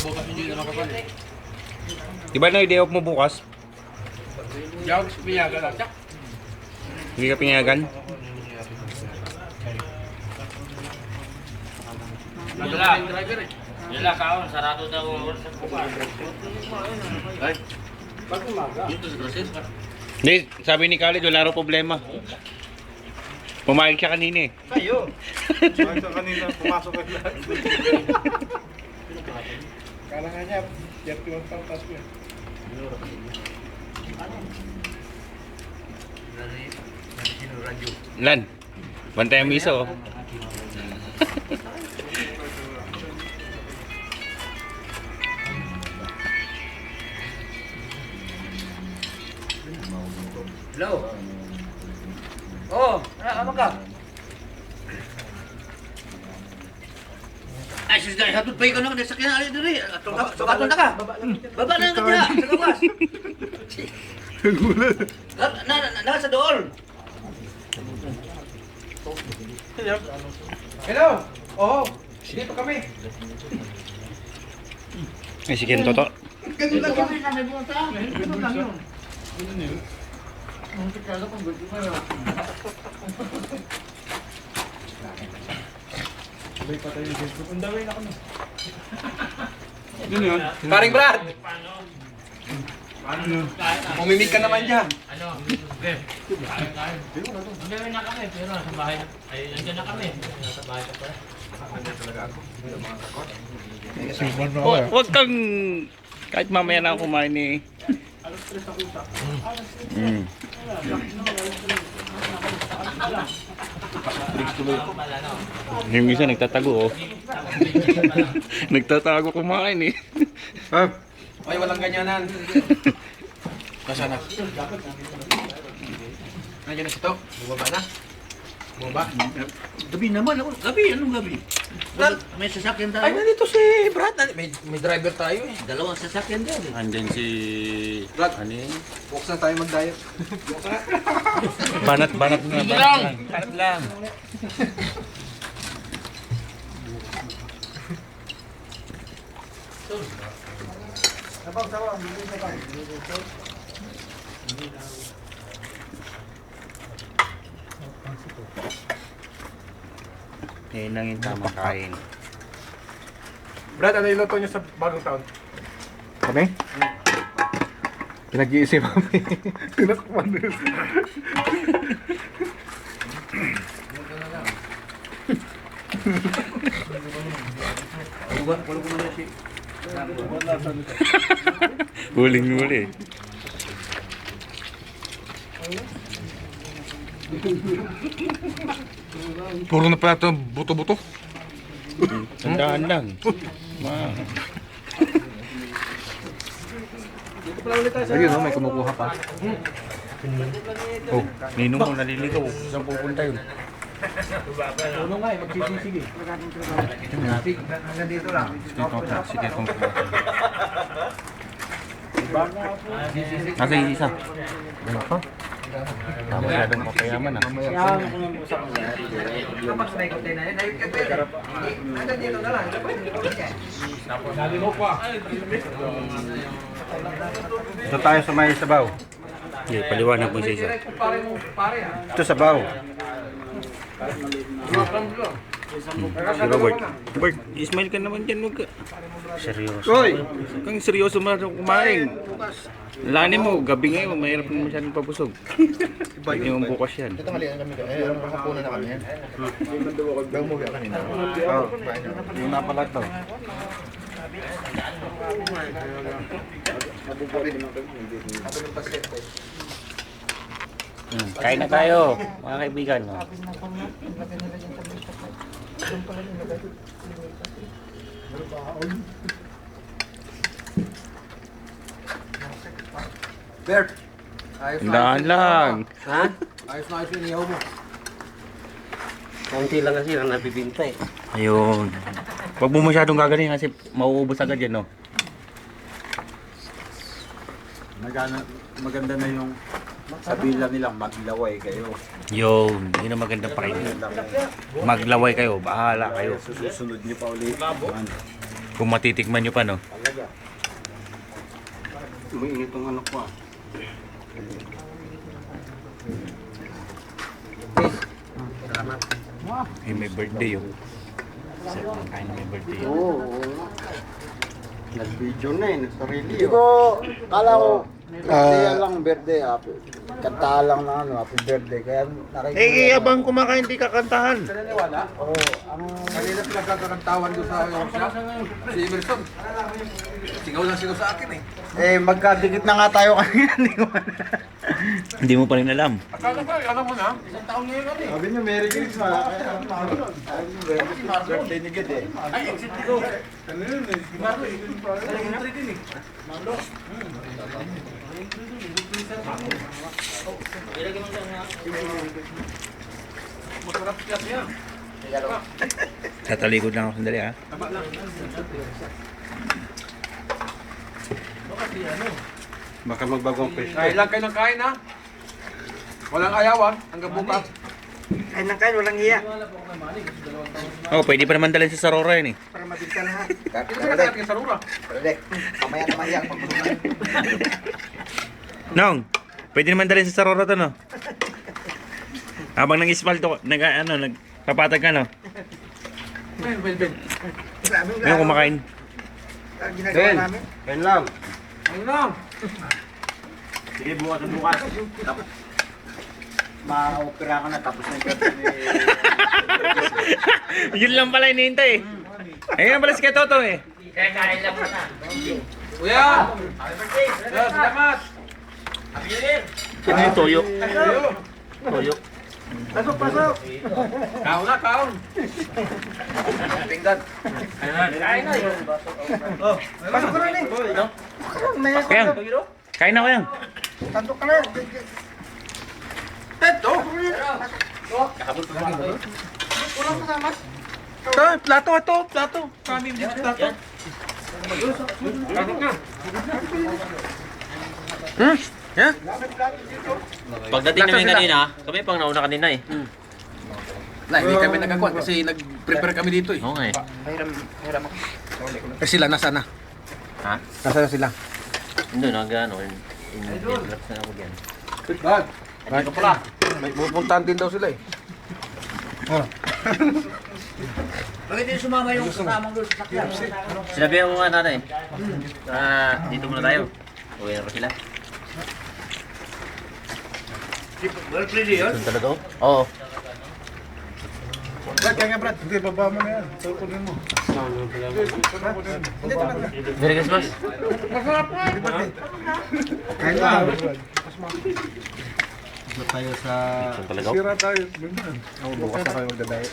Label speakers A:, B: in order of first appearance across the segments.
A: Bukas hindi na makapal.
B: Di ba na idea off mo bukas?
A: Hindi ako pinayagan lang.
B: Hindi ka pinayagan?
C: Yala. Yala kaon, sarado daw ang oras sa bukas.
A: Ay. Bakit umaga? Dito sa Brazil.
B: Hindi, sabi ni Khalid, wala raw problema. Pumayag siya kanina eh.
A: Kayo.
D: Sa kanina, pumasok ka lahat.
A: Kala nga niya, 31 pound taas ko yan.
B: Lan, bantay ang miso.
C: Hello. Oh, ano ka? Ay, sus dahil hatod pa ikaw naman sa sakyan ali diri. Ato ka, ato na ka. Baba na ka diha, sa gawas. Na na na, na sa dool.
A: Hello! Oo! Dito kami!
B: Ay, si Ken Toto.
A: Ganun lang kami! Paring Brad! Pumimig ka naman dyan!
C: Ano? Okay. Kain kain. Hindi na kami, pero nasa bahay. Ay, nandiyan na kami. Nasa bahay ka pala.
B: Hu- Huwag kang... Kahit mamaya na ako kumain eh. Mm. Yung isa nagtatago oh. nagtatago kumain eh.
A: Ay, walang ganyanan. Nasaan na? Nandiyan na si To. Bumaba na. Bumaba.
C: Gabi naman ako. Gabi, anong gabi?
A: Brad!
C: May sasakyan tayo.
A: Ay, nandito si Brad. May, may driver tayo eh.
C: Dalawang sasakyan din.
B: Andyan si...
A: Brad.
B: Ano yun?
A: Walks na tayo mag-diet.
B: Banat, banat na. Banat lang. Banat lang. Yan lang yung tamang kain.
D: Brad, ano yung luto niyo sa bagong taon? Kami? Pinag-iisip kami. Tinakpan din.
B: Huling
D: Puro na pala ito buto-buto.
B: Tandaan lang. Ma.
D: Ayun, oh, may kumukuha pa.
B: Oh, ninong mo naliligaw. Saan pupunta yun?
A: Ano nga eh, magsisisige. Hanggang dito lang.
B: Sige, Toto. Nasa isa. Ano pa? Tama ah.
A: Na dito na lang.
D: Ito tayo sa may sabaw.
B: Okay, paliwanag mo sa isa.
A: Ah.
D: Ito sabaw.
B: Si Robert. Robert, ismail ka naman dyan. Huwag ka. Seryoso.
D: Hoy!
B: Huwag kang seryoso mo kumain. Lani mo, gabi ngayon, mahirap na masyadong pabusog. Pwede mo bukas yan.
E: Ito mali kami ka. Eh, ano hapunan na kami yan. Bago mo ka kanina.
D: Oh, yung na pala ito.
B: Hmm, kain na tayo, mga kaibigan.
A: Bert! Ayos na
B: Tandaan lang.
C: Ha?
A: Ayos na ayos inihaw mo.
C: Kaunti lang kasi ang nabibinta eh.
B: Ayun. Huwag mo masyadong gagaling kasi mauubos agad yan, no?
D: Magana, maganda na yung sabihin lang nilang maglaway kayo.
B: Yun, yun ang magandang pakinggan. Maglaway kayo, bahala kayo.
D: Susunod niyo pa ulit.
B: Kung matitikman nyo pa, no?
D: Talaga.
E: Umiinit ang anak ko ah.
B: Eh, may birthday, oh. Set ng kain may birthday. oh.
E: Oo, oo. Nag-video na eh, nagsarili.
D: Hindi ko, kala ko, birthday lang, birthday, happy. Kantahan lang na ano, happy birthday. Kaya nakikita.
F: Eh, abang kumakain, di kakantahan.
D: Oo, ang...
A: Kanina pinagkakantawan doon sa workshop. Si Emerson. Sigaw lang sigaw sa akin eh.
D: Eh, magkadikit na nga tayo kanina. Hindi ko
B: Hindi mo pa rin alam.
A: Akala ko, alam mo na. Isang taon ngayon kami.
D: Sabi niyo, Merry Christmas. Birthday ni Gid eh.
A: Ay, exit ko. Ano yun eh? Si Marlo eh. Elementary din eh. Masarap kasi yan.
B: Tatalikod lang ako sandali, ha?
E: Baka magbagong face.
A: Kain lang kayo ng kain ha. Walang ayawan hanggang bukas.
D: Ay, nang kain, walang iya.
B: Oh, pwede pa naman dalhin sa Sarora yun, eh.
D: Para mabigtan ha.
A: Ito sa natin sa rura.
D: Pwede. Mamaya na mahiyak.
B: Nong, pwede naman dalhin sa Sarora to, no? Habang nang ispalto, nag, ano, nagpapatag ka, no?
A: Ben, ben, ben.
B: Ngayon kumakain.
E: Ben, Ben lang.
A: Ano lang?
D: Sige, bukas na bukas. Ma-opera ka na tapos na yung.
B: Yun lang pala hinihintay, eh. Ayun pala si Katoto, eh.
C: Kaya kain lang muna.
A: Kuya! Kuya, salamat!
F: Sino yung toyo? Toyo.
D: Pasok, pasok!
A: Kaon na, kaon! Tinggan.
C: Kain na yun.
D: Pasok ka na rin.
B: Kayang, kain na kayang.
D: Tanto ka na.
A: Teto!
F: Ito, plato ito, plato.
A: Kanin dito, plato. Kanin ka.
F: Hmm? Yeah?
C: Pagdating namin kanina, kami pang nauna kanina eh.
A: Na, hindi kami nagkakuan kasi nag-prepare kami dito eh.
C: Oo nga eh.
A: Eh sila, nasa na?
C: Ha?
A: Nasa na sila?
C: Hindi, nag ano, in, in, relax na ako dyan.
A: Bag. Dito pala. May pupuntahan din daw sila eh.
C: Sinabi mo nga nanay. Ah, dito muna tayo. Uwi na pa sila. Doon talaga oh? Oo.
A: Brad, kaya nga Brad. Hindi, baba mo na yan. Tutunin mo.
C: Merry Christmas.
D: Kain lang. tayo sa...
C: Doon talaga oh?
A: Sira tayo. Oo, bukas na kayo magdadayo.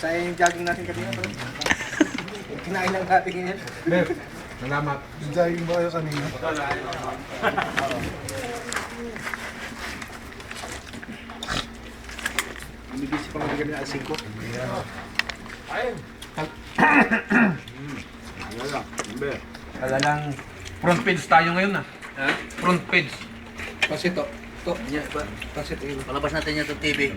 D: Sa yung jogging natin kanina. bro. Kinain lang natin ganyan.
A: Salamat. Jogging ba kayo kanina?
D: Bibisi pa mga ganyan alas 5.
A: Wala lang. Front page tayo ngayon na. Ha? Front page. Kasi ito. Ito. Yeah, ba? Kasi ito.
C: Palabas natin yung TV.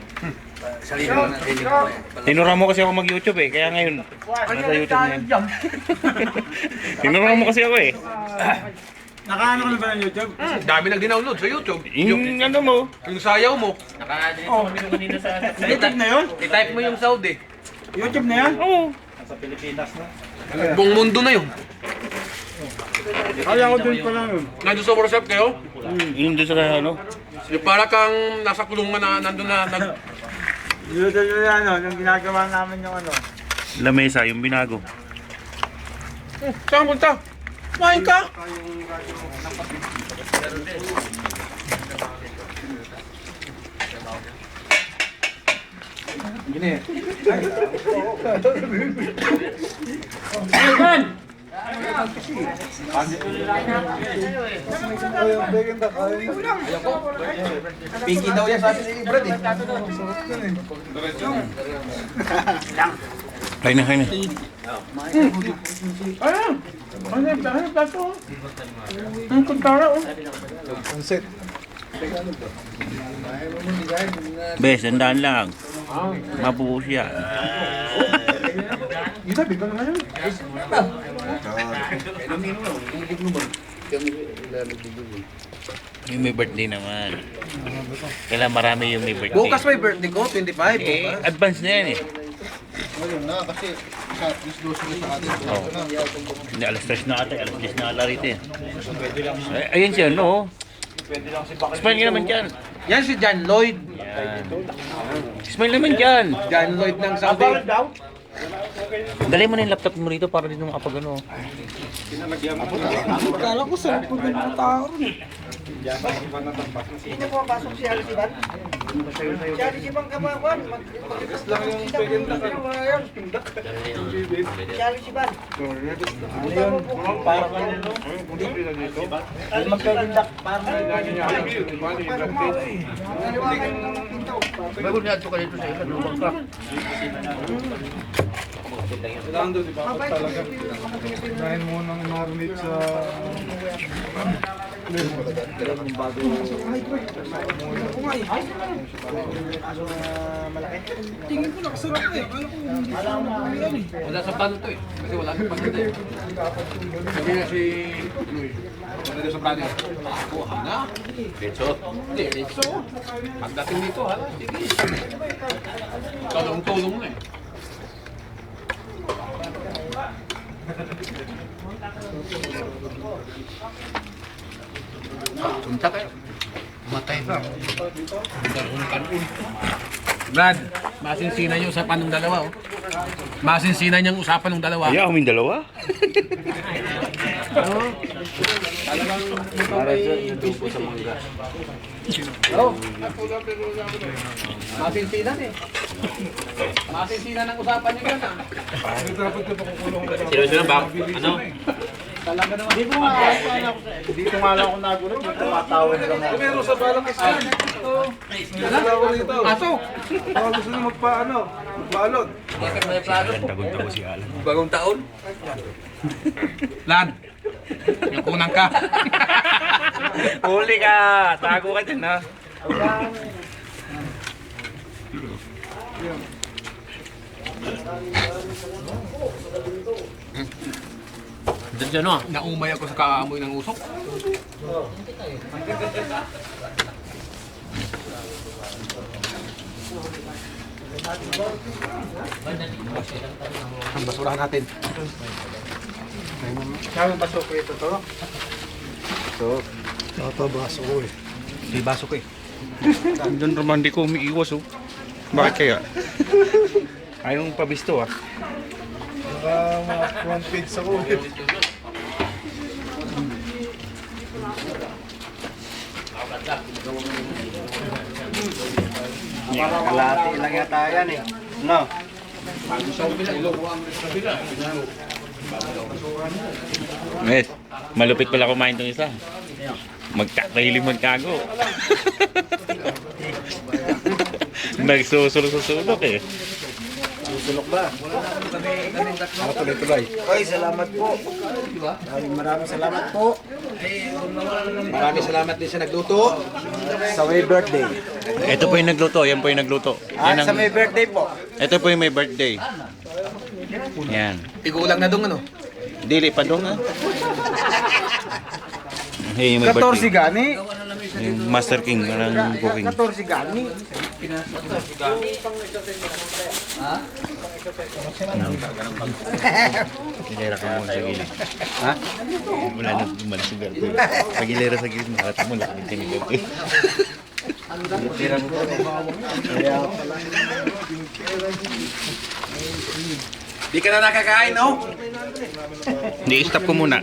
C: Salino natin yung
B: Tinura mo kasi ako mag-YouTube, eh. Kaya ngayon, nasa YouTube na yan. Tinura mo kasi ako, eh.
A: Nakaano ka na ba ng YouTube? Hmm, dami nang dinownload sa YouTube.
B: Yung ano mo,
A: Yung sayaw mo.
C: Naka-adress oh. kami kanina sa...
A: YouTube na yun? I-type mo yung Saudi.
D: YouTube na yan?
B: Oo.
A: Buong mundo na yun.
D: Kaya ko dun pala nun.
A: Nandun sa workshop kayo?
B: yun doon sa ano.
A: Yung para kang nasa kulungan na nandun na nag...
D: YouTube na ano, yung ginagawa namin yung ano.
B: Lamesa, yung binago.
A: Hmm, saan punta? Kumain ka? Pinky daw yan sabi ni Brad eh.
B: Kain na, kain na. Bes, tandaan lang. Mapupo siya.
A: Gita, bigla na ngayon.
B: Yung may birthday naman. Kailan marami yung may birthday.
A: Bukas may birthday ko, 25.
B: Eh, advance na yan eh.
F: Ngayon na, kasi sa sila sa atin.
B: Oo. Hindi, alas 3 na ata, alas 10 na ata rito eh. Ay, ayun siya, no? Smile ka naman dyan.
A: Yan si John Lloyd.
B: Yan. Smile naman dyan.
A: John Lloyd ng Saudi.
B: Dali mo na yung laptop mo rito para dito makapag ano.
D: Hindi po pasok si Alice Iban. Alice Iban kamakuan. Mag-request lang yung pwedeng. Si Alice Iban. Ano yun? Para kanino? Hindi magkagindak. Para Naliwakan yung mga pinto.
F: Bago niya ito ka dito sa iba, lumang ka.
D: Mabait talaga.
E: Dahil mo nang marinate sa...
A: Wala sa plano to eh. Kasi wala sa to eh. Sabi na si Lloyd. Wala na sa plano eh. Ako, hana. Retso. Hindi, retso. Pagdating dito, hala, sige. Tulong-tulong na eh. Punta kayo. Matay na. Brad, masinsinan yung usapan ng dalawa, oh. Masinsinan yung usapan ng dalawa.
B: Ayaw, kaming dalawa.
A: Masinsinan eh. Masinsinan ang usapan niyo yan, ah.
B: Sino-sino ba? Ano?
D: Dito nga ako Dito nga lang ako nagulat. Yung tumatawid lang ako.
E: Meron sa balang isa. Dalawa rito.
A: Aso!
E: Baka gusto nyo magpaano? Magbalot.
B: Tagod-tagod si Alan.
A: Bagong taon? Lan, yung kunang ka.
B: Huli ka! Tago ka dyan ha.
C: Diyan dyan o.
A: Naumay ako sa kaamoy ng usok. Ang basurahan natin.
D: Kaya baso ko ito to.
E: Ito, baso ko eh.
A: Di baso ko eh.
B: Diyan naman di ko umiiwas oh. Bakit kaya? Ayaw mong pabisto ah.
E: Baka mga front page ako eh.
D: Kalati lang yata yan eh. No?
B: Yes. Malupit pala kumain tong isa. Magkakahilig magkago. Nagsusulok-susulok eh.
A: Tuloy-tuloy.
D: Oy, salamat po. Maraming maraming salamat po.
A: Maraming salamat din sa nagluto.
D: Sa may birthday.
B: Ito po yung nagluto, yan po yung nagluto.
D: At
B: Yan
D: sa
B: ang,
D: may birthday po.
B: ito po yung may birthday. Yan.
A: Igulang na dong ano.
B: Dili pa dong ah. Hey, yung may
D: 14
B: birthday.
D: gani.
B: Yung Master King ng cooking.
D: 14 gani.
B: Pagilera ka mo sa gilid. Ha? Wala na umalis sa garto. Pagilera sa gilid, nakata mo lang din ni garto.
A: Di ka na nakakain, no?
B: Hindi, stop ko muna.